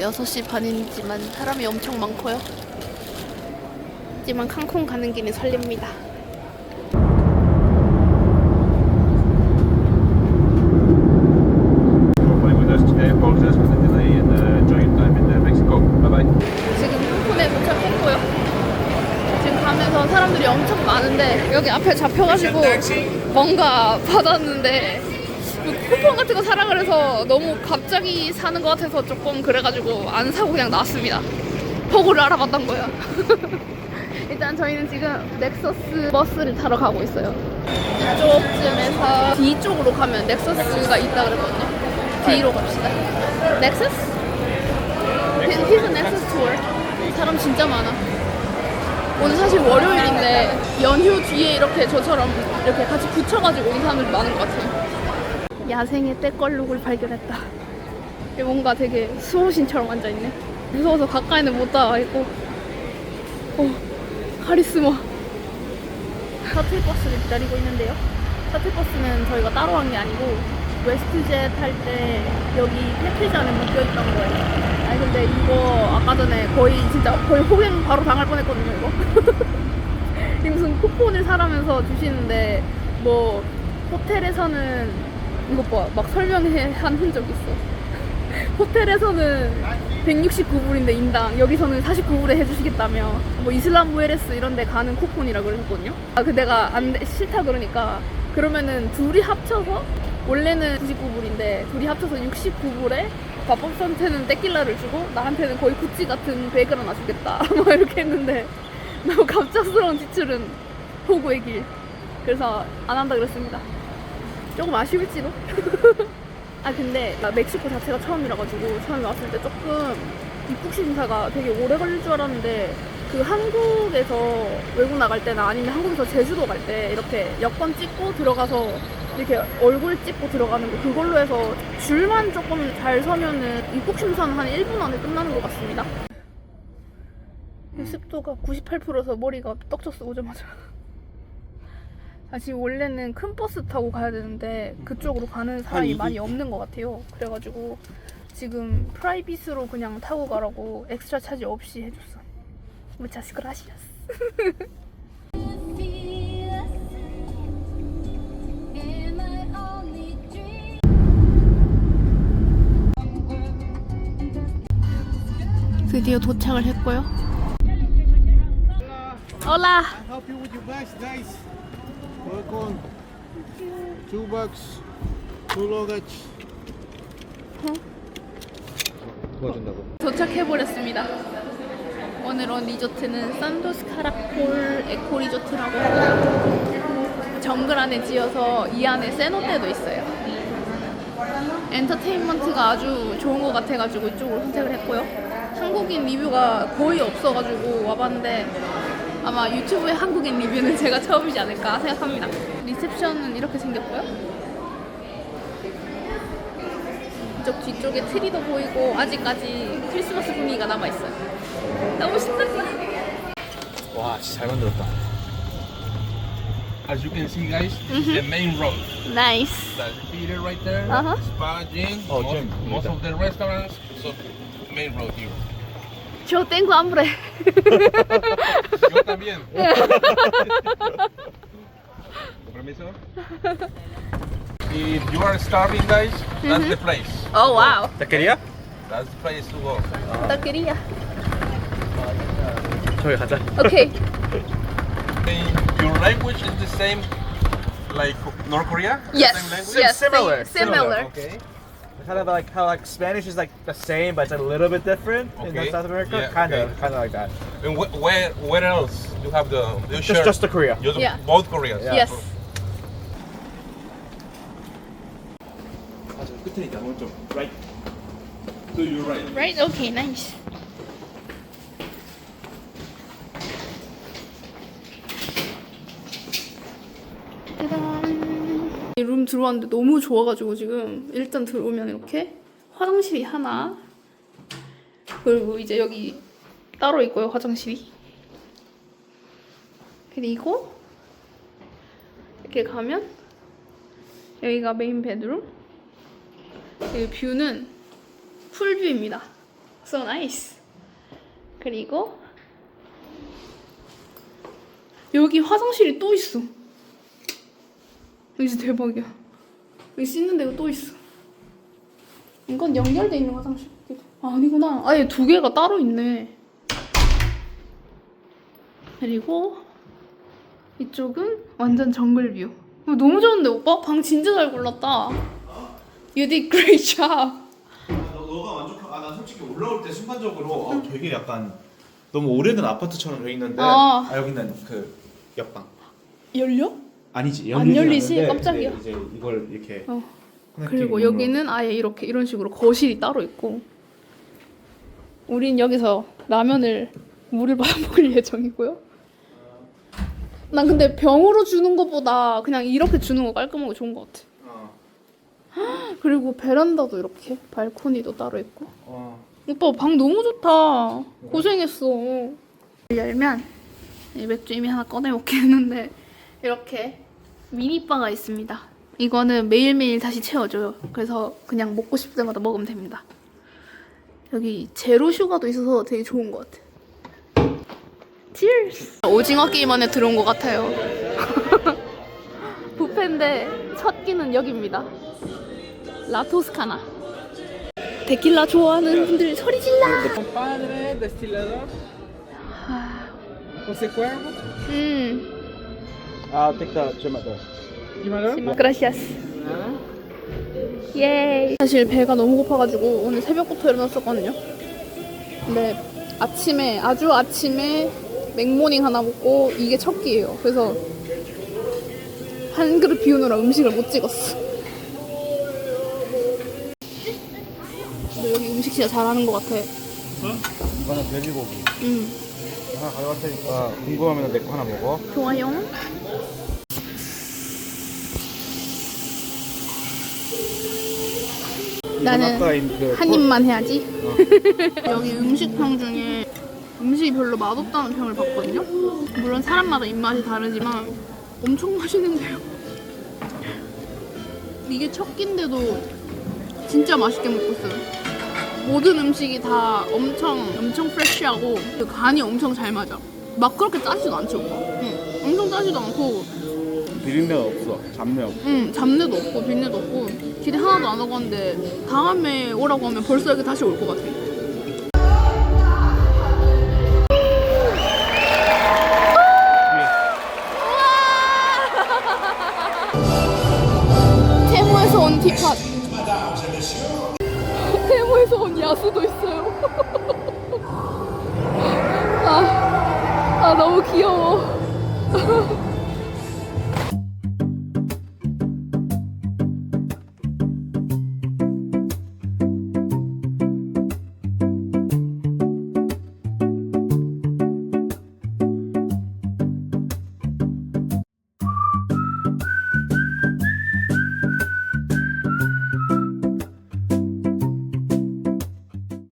6시 반이지만 사람이 엄청 많고요. 하지만 칸쿤 가는 길이. 지금 도착했고요. 지금 가면서 사람들이 엄청 많은데 여기 앞에 잡혀가지고 뭔가 받았는데 그 쿠폰 같은 거 사라 그래서 너무 갑자기 사는 것 같아서 조금 그래가지고 안 사고 그냥 나왔습니다. 버거를 알아봤던 거야. 일단 저희는 지금 넥서스 버스를 타러 가고 있어요. 이쪽쯤에서 뒤쪽으로 가면 넥서스가 있다 그랬거든요. 뒤로 갑시다. 넥서스? A Nexus tour. 사람 진짜 많아. 오늘 사실 월요일인데 연휴 뒤에 이렇게 저처럼 이렇게 같이 붙여가지고 온 사람들이 많은 것 같아요. 야생의 떼걸룩을 발견했다. 뭔가 되게 수호신처럼 앉아있네. 무서워서 가까이는 못 닿아있고. 어, 카리스마. 셔틀버스를 기다리고 있는데요. 셔틀버스는 저희가 따로 한 게 아니고 웨스트젯 할때 여기 패키지 안에 묶여있던 거예요. 아니 근데 이거 아까 전에 거의 진짜 거의 호갱 바로 당할 뻔했거든요 이거. 이 무슨 쿠폰을 사라면서 주시는데 뭐 호텔에서는 이것 봐 막 설명해 한 흔적 있어. 호텔에서는 169불인데 인당 여기서는 49불에 해주시겠다며. 뭐 이슬람 부에레스 이런 데 가는 쿠폰이라 그러셨거든요. 아, 그 내가 안 돼- 싫다 그러니까. 그러면은 둘이 합쳐서 원래는 99불인데 둘이 합쳐서 69불에 밥법선한테는 떼낄라를 주고 나한테는 거의 구찌 같은 베이글 하나 주겠다. 막 이렇게 했는데 너무 갑작스러운 지출은 호구의 길. 그래서 안 한다 그랬습니다. 조금 아쉬울지도 아 근데 나 멕시코 자체가 처음이라가지고 처음에 왔을 때 조금 입국 심사가 되게 오래 걸릴 줄 알았는데 그 한국에서 외국 나갈 때나 아니면 한국에서 제주도 갈 때 이렇게 여권 찍고 들어가서 이렇게 얼굴 찍고 들어가는 거 그걸로 해서 줄만 조금 잘 서면은 입국 심사는 한 1분 안에 끝나는 것 같습니다. 습도가 98%서 머리가 떡 쳤어 오자마자. 아, 지금 원래는 큰 버스 타고 가야 되는데 그쪽으로 가는 사람이 많이 없는 것 같아요. 그래가지고 지금 프라이빗으로 그냥 타고 가라고 엑스트라 차지 없이 해줬어. 무차스 그라시아스. 드디어 도착을 했고요. 올라. Welcome. Two bags, two luggage. 도와준다고. 도착해버렸습니다. 오늘 온 리조트는 산도스 카라콜 에코 리조트라고 하고 정글 안에 지어서 이 안에 세노테도 있어요. 엔터테인먼트가 아주 좋은 것 같아가지고 이쪽으로 선택을 했고요. 한국인 리뷰가 거의 없어가지고 와봤는데 아마 유튜브에 한국인 리뷰는 제가 처음이지 않을까 생각합니다. 리셉션은 이렇게 생겼고요. 이쪽 뒤쪽에 트리도 보이고 아직까지 크리스마스 분위기가 남아있어요. 너무 신난다. 와, 진짜 잘 만들었다. As you can see, guys, it's the main road. 나이스. That's the theater right there. Uh-huh. Spa, gym. Oh, most, gym. Most of the restaurants. So, main road here. 저 땡구 안 부래. Yo también. Permiso. If you are starving, guys, that's the place. 오 와우. taquería? That's the place to go. 떡끼리야. 저기 가자. 오케이. And your language is the same like North Korea? Yes. Same language? Yes. Similar, Similar. Okay. kind of like how like Spanish is like the same, but it's a little bit different okay. in South America. Yeah, kind okay. of, kind of like that. And wh- where where else you have the you just just the Korea? Yeah. both Koreas. Yeah. Yes. Right. So you're right. Right. Okay. Nice. 들어왔는데 너무 좋아가지고 지금 일단 들어오면 이렇게 화장실이 하나 그리고 이제 여기 따로 있고요 화장실이 그리고 이렇게 가면 여기가 메인 베드룸 여기 뷰는 풀뷰입니다 So nice. 그리고 여기 화장실이 또 있어. 여기 진짜 대박이야. 여기 씻는 데가 또 있어. 이건 연결돼 있는 화장실. 아, 아니구나. 아예 두 개가 따로 있네. 그리고 이쪽은 완전 정글 뷰. 이거 너무 좋은데 오빠? 방 진짜 잘 골랐다. You did great job. 너, 너가 만족하? 아난 솔직히 올라올 때 순간적으로 어, 되게 약간 너무 오래된 아파트처럼 돼 있는데 아. 아, 여기는 그 옆방 열려? 아니지 안 열리지? 않는데 깜짝이야. 이제, 이제 이걸 이렇게 어. 그리고. 여기는 아예 이렇게 이런 식으로 거실이 따로 있고 우린 여기서 라면을 물을 받아 먹을 예정이고요. 난 근데 병으로 주는 것보다 그냥 이렇게 주는 거 깔끔하고 좋은 것 같아. 어. 그리고 베란다도 이렇게 발코니도 따로 있고. 어. 오빠 방 너무 좋다. 고생했어. 열면 이 맥주 이미 하나 꺼내 먹긴 했는데 이렇게 미니바가 있습니다. 이거는 매일매일 다시 채워줘요. 그래서 그냥 먹고 싶을 때마다 먹으면 됩니다. 여기 제로 슈가도 있어서 되게 좋은 것 같아. Cheers! 오징어 게임 안에 들어온 것 같아요. 뷔페인데 첫 끼는 여기입니다. 라토스카나. 데킬라 좋아하는 분들 소리 질러. José Cuervo. 음, I'll take the tomato. Jimador. gracias. 예. 사실 배가 너무 고파가지고 오늘 새벽부터 일어났었거든요. 근데 아침에 아주 아침에 맥모닝 하나 먹고 이게 첫 끼예요. 그래서 한 그릇 비우느라 음식을 못 찍었어. 근데 여기 음식 진짜 잘하는 것 같아. 이거는 돼지고기. 음, 하나 가져갈 테니까 궁금하면 내거 하나 먹어. 좋아요. 나는 그한 입만 해야지. 여기 음식평 중에 음식이 별로 맛없다는 평을 봤거든요. 물론 사람마다 입맛이 다르지만 엄청 맛있는데요. 이게 첫 끼인데도 진짜 맛있게 먹고 있어요. 모든 음식이 다 엄청 엄청 프레쉬하고 그 간이 엄청 잘 맞아. 막 그렇게 짜지도 않죠. 응, 엄청 짜지도 않고 비린내가 없어. 잡내 없어. 응, 잡내도 없고 비린내도 없고 기대 하나도 안 하고 왔는데 다음에 오라고 하면 벌써 여기 다시 올 것 같아. 테모에서 온 티팟. 테모에서 온 야수도 있어요. 아, 아 너무 귀여워.